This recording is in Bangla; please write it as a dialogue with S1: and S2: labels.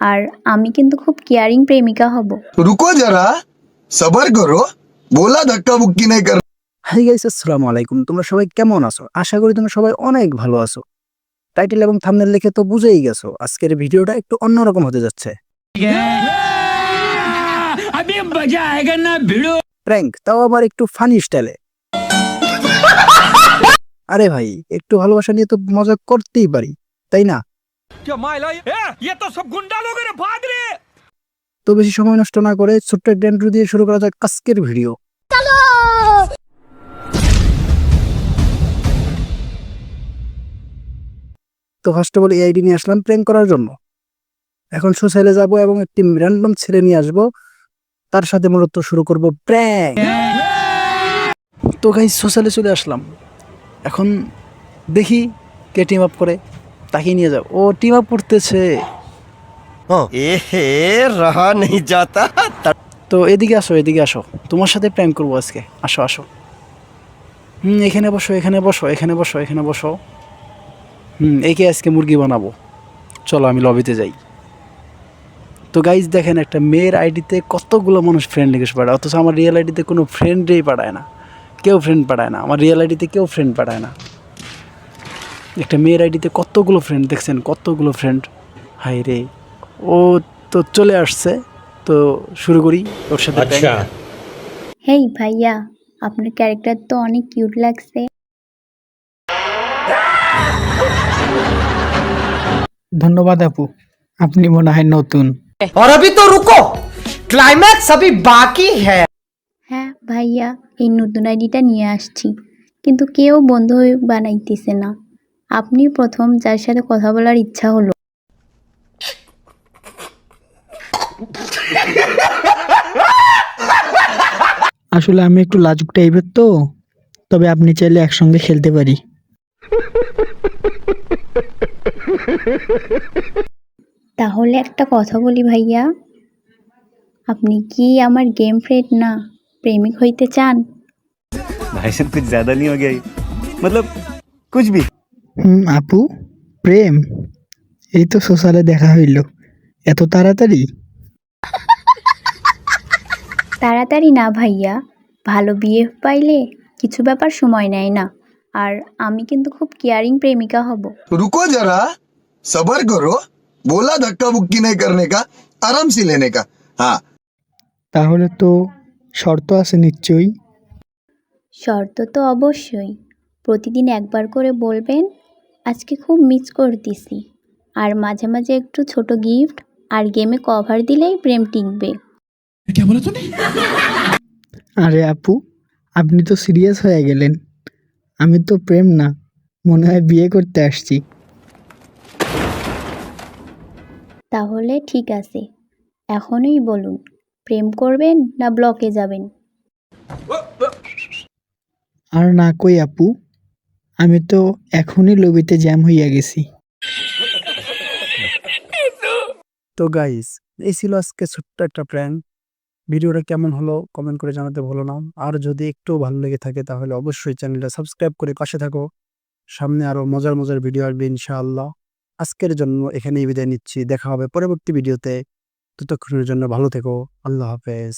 S1: আর আমি কিন্তু খুব কেয়ারিং প্রেমিকা হব।
S2: রুকো যারা সবার করো বলা ধাক্কা বুক্কি নাই কর।
S3: হাই গাইস আসসালামু আলাইকুম। তোমরা সবাই কেমন আছো? আশা করি তোমরা সবাই অনেক ভালো আছো। টাইটেল এবং থাম্বনেল দেখে তো বুঝেই গেছো আজকের ভিডিওটা একটু অন্যরকম হতে যাচ্ছে।
S4: আমি বাজা আয়েগা না ভিডিও
S3: প্র্যাঙ্ক তাও আবার একটু ফানি স্টাইলে আরে ভাই একটু ভালোবাসা নিয়ে তো মজা করতেই পারি তাই না?
S4: क्या माइला ए, ये तो सब गुंडा लोग हैं रे भाग रे
S3: তো বেশি সময় নষ্ট না করে ছোট্ট একটা intro দিয়ে শুরু করা যাক আজকের ভিডিও তো ফার্স্ট অফ অল এই আইডি নিয়ে আসলাম প্র্যাঙ্ক করার জন্য এখন সোশ্যালে যাব এবং একটি র্যান্ডম ছেলে নিয়ে আসব তার সাথে মূলত শুরু করব প্র্যাঙ্ক তো গাইজ সোশ্যালে চলে আসলাম এখন দেখি কে টিম আপ করে তাকে নিয়ে যাও। ও টিম আপ করতেছে।
S5: এহে রহা নেই যাতা।
S3: তো এদিকে আসো এদিকে আসো। তোমার সাথে প্র্যাঙ্ক করব আজকে। আসো আসো। হুম এখানে বসো এখানে বসো এখানে বসো এখানে বসো। হুম একে আজকে মুরগি বানাবো। চলো আমি লবিতে যাই। তো গাইজ দেখেন একটা মেয়ের আইডিতে কতগুলো মানুষ ফ্রেন্ড রিকোয়েস্ট পাঠায়। অথচ আমার রিয়েল আইডিতে কোনো ফ্রেন্ডই পাঠায় না। কেউ ফ্রেন্ড পাঠায় না। আমার রিয়েল আইডিতে কেউ ফ্রেন্ড পাঠায় না। একটা মেয়ের আইডিতে কতগুলো ফ্রেন্ড দেখছেন কতগুলো ফ্রেন্ড হাই রে ও তো চলে আসছে তো শুরু করি ওর সাথে prank।
S1: হেই ভাইয়া আপনার ক্যারেক্টার তো অনেক কিউট লাগছে
S6: ধন্যবাদ আপু আপনি মনে হয় নতুন
S5: और अभी तो रुको क्लाइमैक्स अभी बाकी है
S1: হ্যাঁ ভাইয়া এই নতুন আইডিটা নিয়ে আসছি কিন্তু কেউ বন্ধু বানাইতেছে না আপনি প্রথম যার সাথে কথা বলার ইচ্ছা হলো
S6: আসলে আমি একটু লাজুক টাইপের তো তবে আপনি চাইলে একসঙ্গে খেলতে পারি
S1: তাহলে একটা কথা বলি ভাইয়া আপনি কি আমার গেম ফ্রেন্ড না প্রেমিক হইতে চান
S7: भाई साहब कुछ ज्यादा नहीं हो गया ये? मतलब कुछ भी
S6: হুম আপু প্রেম এই তো সোশ্যালে দেখা হইল এত তাড়াতাড়ি
S1: তাড়াতাড়ি না ভাইয়া ভালো বিয়ে পাইলে কিছু ব্যাপার সময় নেয় না আর আমি কিন্তু খুব কেয়ারিং প্রেমিকা হব
S2: रुको जरा सबर करो बोला धक्का बुक्की नहीं करने का आराम से लेने का हाँ
S6: তাহলে তো শর্ত আছে নিশ্চয়ই
S1: শর্ত তো অবশ্যই প্রতিদিন একবার করে বলবেন আজকে খুব মিস করতেছি। আর মাঝে মাঝে একটু ছোট গিফট আর গেমে কভার দিলেই প্রেম টিকবে।
S6: আরে আপু আপনি তো সিরিয়াস হয়ে গেলেন। আমি তো প্রেম না মনে হয় বিয়ে করতে আসছি।
S1: তাহলে ঠিক আছে এখনই বলুন প্রেম করবেন না ব্লকে যাবেন?
S6: আর না কই আপু আমি তো এখনই লবিতে জ্যাম হইয়া গেছি।
S3: তো গাইস এই ছিল আজকে ছোট্ট একটা প্র্যাঙ্ক ভিডিওটা কেমন হলো কমেন্ট করে জানাতে ভুলো না। আর যদি একটু ভালো লেগে থাকে তাহলে অবশ্যই চ্যানেলটা সাবস্ক্রাইব করে পাশে থাকো। সামনে আরও মজার মজার ভিডিও আসবে ইনশাআল্লাহ। আজকের জন্য এখানেই বিদায় নিচ্ছি। দেখা হবে পরবর্তী ভিডিওতে ততক্ষণের জন্য ভালো থেকো। আল্লাহ হাফেজ।